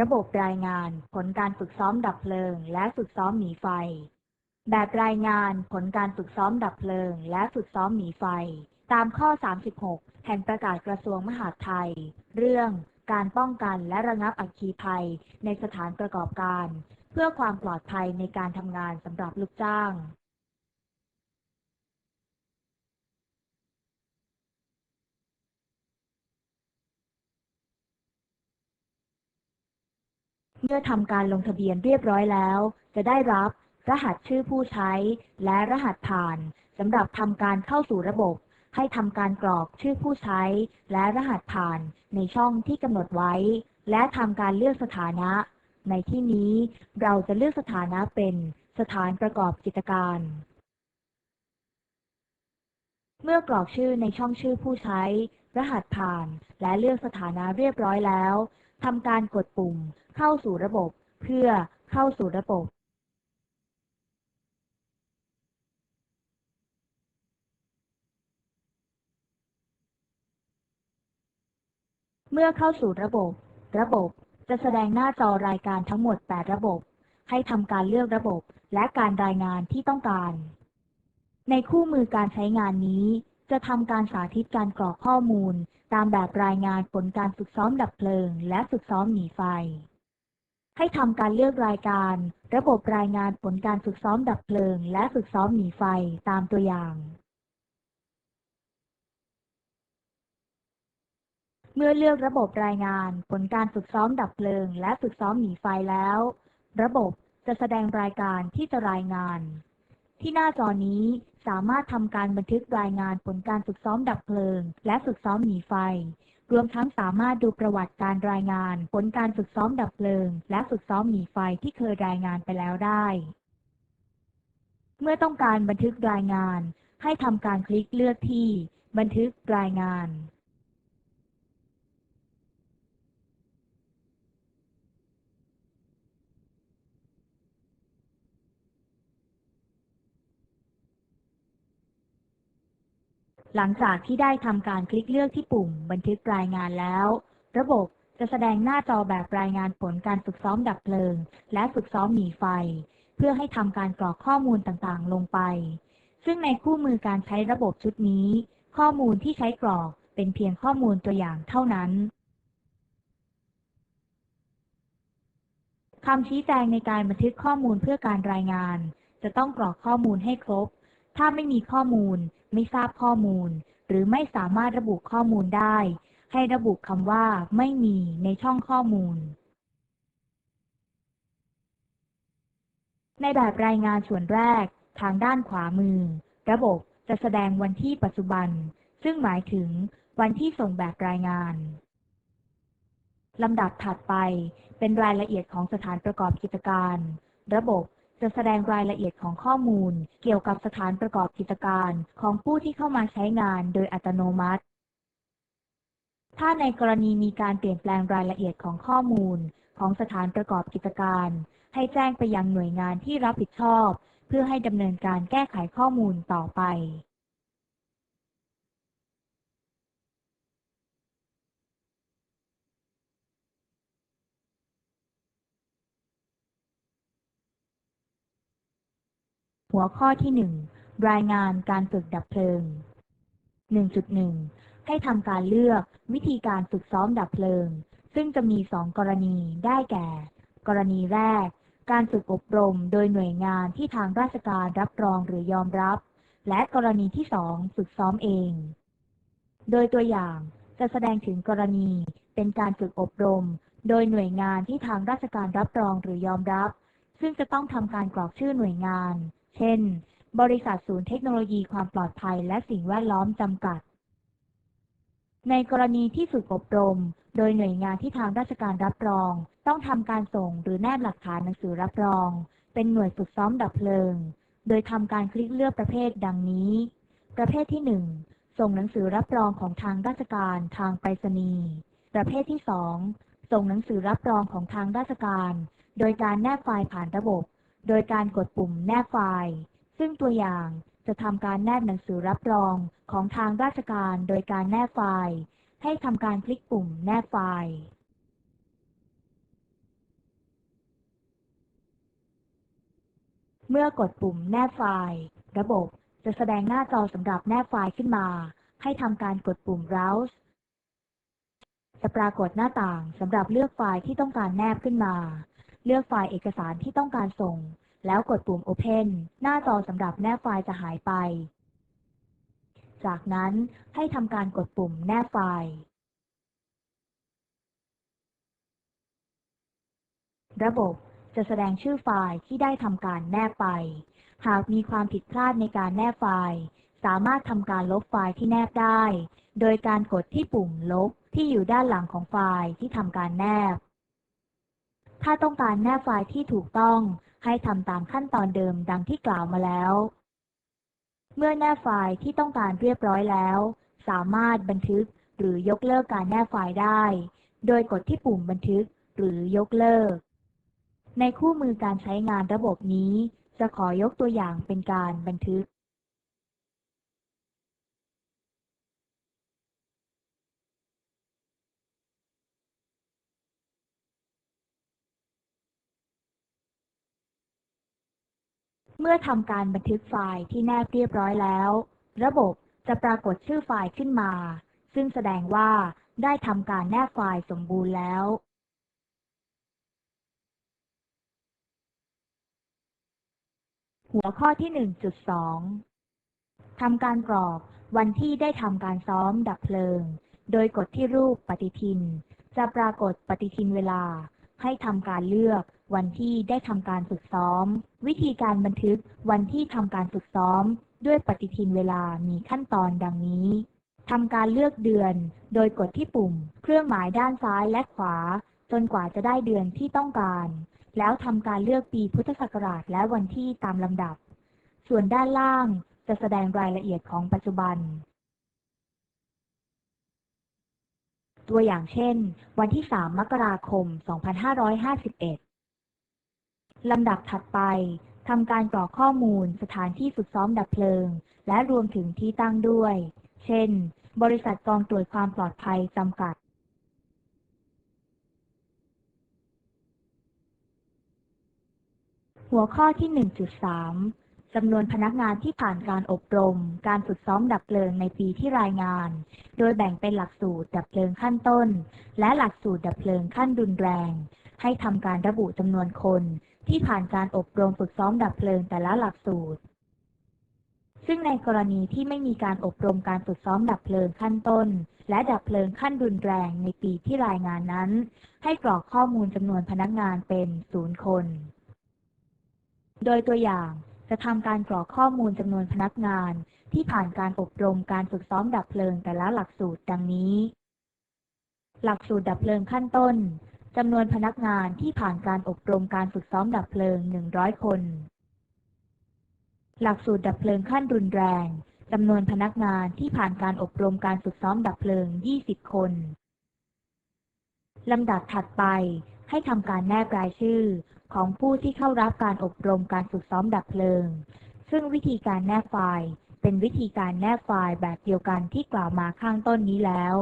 ระบบรายงานผลการฝึกซ้อมดับเพลิง และฝึกซ้อมหนีไฟ แบบรายงานผลการฝึกซ้อมดับเพลิง และฝึกซ้อมหนีไฟ ตามข้อ 36 แห่งประกาศกระทรวงมหาดไทย เรื่องการป้องกันและระงับอัคคีภัยในสถานประกอบการ เพื่อความปลอดภัยในการทำงานสำหรับลูกจ้าง เมื่อทำการลงทะเบียนเรียบร้อยแล้ว จะได้รับรหัสชื่อผู้ใช้ และรหัสผ่านสำหรับทำการเข้าสู่ระบบ ให้ทำการกรอกชื่อผู้ใช้ และรหัสผ่านในช่องที่กำหนดไว้ และทำการเลือกสถานะ ในที่นี้เราจะเลือกสถานะเป็นสถานประกอบกิจการ เมื่อกรอกชื่อในช่องชื่อผู้ใช้ รหัสผ่าน และเลือกสถานะเรียบร้อยแล้ว ทำการกดปุ่ม เข้าสู่ระบบ เพื่อเข้าสู่ระบบ เมื่อเข้าสู่ระบบ ระบบจะแสดงหน้าจอรายการทั้งหมด 8 ระบบ ให้ทำการเลือกระบบและการรายงานที่ต้องการ ในคู่มือการใช้งานนี้ จะทำการสาธิตการกรอกข้อมูล ตามแบบรายงานผลการฝึกซ้อมดับเพลิง และฝึกซ้อมหนีไฟ ให้ทำการเลือกรายการ ระบบรายงานผลการฝึกซ้อมดับเพลิง และฝึกซ้อมหนีไฟตามตัวอย่าง เมื่อเลือกระบบรายงาน ผลการฝึกซ้อมดับเพลิง และฝึกซ้อมหนีไฟแล้ว ระบบจะแสดงรายการที่จะรายงาน ที่หน้าจอนี้สามารถทำการบันทึกรายงานผลการฝึกซ้อมดับเพลิง และฝึกซ้อมหนีไฟ รวมทั้งสามารถดูประวัติการรายงาน ผลการฝึกซ้อมดับเพลิง และฝึกซ้อมหนีไฟที่เคยรายงานไปแล้วได้ เมื่อต้องการบันทึกรายงาน ให้ทำการคลิกเลือกที่ บันทึกรายงาน หลังจากที่ได้ทำการคลิกเลือกที่ปุ่ม บันทึกรายงานแล้ว ระบบจะแสดงหน้าจอแบบรายงานผลการฝึกซ้อมดับเพลิง และฝึกซ้อมหนีไฟ เพื่อให้ทำการกรอกข้อมูลต่างๆ ลงไป ซึ่งในคู่มือการใช้ระบบชุดนี้ ข้อมูลที่ใช้กรอกเป็นเพียงข้อมูลตัวอย่างเท่านั้นคำชี้แจงในการบันทึกข้อมูลเพื่อการรายงาน จะต้องกรอกข้อมูลให้ครบ ถ้าไม่มีข้อมูล ไม่ทราบข้อมูล หรือไม่สามารถระบุข้อมูลได้ ให้ระบุคำว่าไม่มีในช่องข้อมูล ในแบบรายงานส่วนแรก ทางด้านขวามือ ระบบจะแสดงวันที่ปัจจุบัน ซึ่งหมายถึงวันที่ส่งแบบรายงานลำดับถัดไปเป็นรายละเอียดของสถานประกอบกิจการ ระบบ จะแสดงรายละเอียดของข้อมูล เกี่ยวกับสถานประกอบกิจการของผู้ที่เข้ามาใช้งานโดยอัตโนมัติ ถ้าในกรณีมีการเปลี่ยนแปลงรายละเอียดของข้อมูล ของสถานประกอบกิจการ ให้แจ้งไปยังหน่วยงานที่รับผิดชอบ เพื่อให้ดำเนินการแก้ไขข้อมูลต่อไป หัวข้อที่ 1 รายงานการฝึกดับเพลิง 1.1 ให้ทำการเลือกวิธีการฝึกซ้อมดับเพลิง ซึ่งจะมี 2 กรณีได้แก่ กรณีแรก การฝึกอบรมโดยหน่วยงานที่ทางราชการรับรองหรือยอมรับ และกรณีที่ 2 ฝึกซ้อมเอง โดยตัวอย่างจะแสดงถึงกรณีเป็นการฝึกอบรม โดยหน่วยงานที่ทางราชการรับรองหรือยอมรับ ซึ่งจะต้องทำการกรอกชื่อหน่วยงาน เช่น บริษัทศูนย์เทคโนโลยีความปลอดภัยและสิ่งแวดล้อมจำกัด ในกรณีที่ฝึกอบรม โดยหน่วยงานที่ทางราชการรับรอง ต้องทำการส่งหรือแนบหลักฐานหนังสือรับรอง เป็นหน่วยฝึกซ้อมดับเพลิง โดยทำการคลิกเลือกประเภทดังนี้ ประเภทที่ 1 ส่งหนังสือรับรองของทางราชการทางไปรษณีย์ประเภทที่ 2 ส่งหนังสือรับรองของทางราชการ โดยการแนบไฟล์ผ่านระบบ โดยการกดปุ่มแนบไฟล์ ซึ่งตัวอย่างจะทำการแนบหนังสือรับรองของทางราชการโดยการแนบไฟล์ ให้ทำการคลิกปุ่มแนบไฟล์ เมื่อกดปุ่มแนบไฟล์ ระบบจะแสดงหน้าจอสำหรับแนบไฟล์ขึ้นมา ให้ทำการกดปุ่ม Browse จะปรากฏหน้าต่างสำหรับเลือกไฟล์ที่ต้องการแนบขึ้นมา เลือกไฟล์เอกสารที่ต้องการส่ง แล้วกดปุ่ม Open หน้าจอสำหรับแนบไฟล์จะหายไป จากนั้นให้ทำการกดปุ่มแนบไฟล์ ระบบจะแสดงชื่อไฟล์ที่ได้ทำการแนบไป หากมีความผิดพลาดในการแนบไฟล์ สามารถทำการลบไฟล์ที่แนบได้ โดยการกดที่ปุ่มลบที่อยู่ด้านหลังของไฟล์ที่ทำการแนบ ถ้าต้องการแนบไฟล์ที่ถูกต้อง ให้ทำตามขั้นตอนเดิมดังที่กล่าวมาแล้ว เมื่อแนบไฟล์ที่ต้องการเรียบร้อยแล้ว สามารถบันทึกหรือยกเลิกการแนบไฟล์ได้ โดยกดที่ปุ่มบันทึกหรือยกเลิก ในคู่มือการใช้งานระบบนี้ จะขอยกตัวอย่างเป็นการบันทึก เมื่อทำการบันทึกไฟล์ที่แนบเรียบร้อยแล้ว ระบบจะปรากฏชื่อไฟล์ขึ้นมา ซึ่งแสดงว่าได้ทำการแนบไฟล์สมบูรณ์แล้วหัวข้อที่ 1.2 ทำการกรอกวันที่ได้ทำการซ้อมดับเพลิง โดยกดที่รูปปฏิทิน จะปรากฏปฏิทินเวลา ให้ทำการเลือก วันที่ได้ทำการฝึกซ้อม วิธีการบันทึกวันที่ทำการฝึกซ้อม ด้วยปฏิทินเวลามีขั้นตอนดังนี้ทำการเลือกเดือน โดยกดที่ปุ่ม เครื่องหมายด้านซ้ายและขวา จนกว่าจะได้เดือนที่ต้องการ แล้วทำการเลือกปีพุทธศักราชและวันที่ตามลำดับ ส่วนด้านล่างจะแสดงรายละเอียดของปัจจุบัน ตัวอย่างเช่น วันที่ 3 มกราคม 2551 ลำดับถัดไปทำการกรอกข้อมูลสถานที่ฝึกซ้อมดับเพลิง และรวมถึงที่ตั้งด้วย เช่น บริษัทกองตรวจความปลอดภัยจำกัด หัวข้อที่ 1.3 จำนวนพนักงานที่ผ่านการอบรม การฝึกซ้อมดับเพลิงในปีที่รายงาน โดยแบ่งเป็นหลักสูตรดับเพลิงขั้นต้น และหลักสูตรดับเพลิงขั้นรุนแรง ให้ทำการระบุจำนวนคน ที่ผ่านการอบรมฝึกซ้อมดับเพลิงแต่ละหลักสูตร ซึ่งในกรณีที่ไม่มีการอบรมการฝึกซ้อมดับเพลิงขั้นต้น และดับเพลิงขั้นรุนแรงในปีที่รายงานนั้น ให้กรอกข้อมูลจำนวนพนักงานเป็นศูนย์คน โดยตัวอย่าง จะทำการกรอกข้อมูลจำนวนพนักงาน ที่ผ่านการอบรมการฝึกซ้อมดับเพลิงแต่ละหลักสูตรดังนี้ หลักสูตรดับเพลิงขั้นต้นจำนวนพนักงานที่ผ่านการอบรมการฝึกซ้อมดับเพลิง 100 คน หลักสูตรดับเพลิงขั้นรุนแรงจำนวนพนักงานที่ผ่านการอบรมการฝึกซ้อมดับเพลิง 20 คนลำดับถัดไปให้ทำการแนบรายชื่อ ของผู้ที่เข้ารับการอบรมการฝึกซ้อมดับเพลิง ซึ่งวิธีการแนบไฟล์ เป็นวิธีการแนบไฟล์แบบเดียวกันที่กล่าวมาข้างต้นนี้แล้ว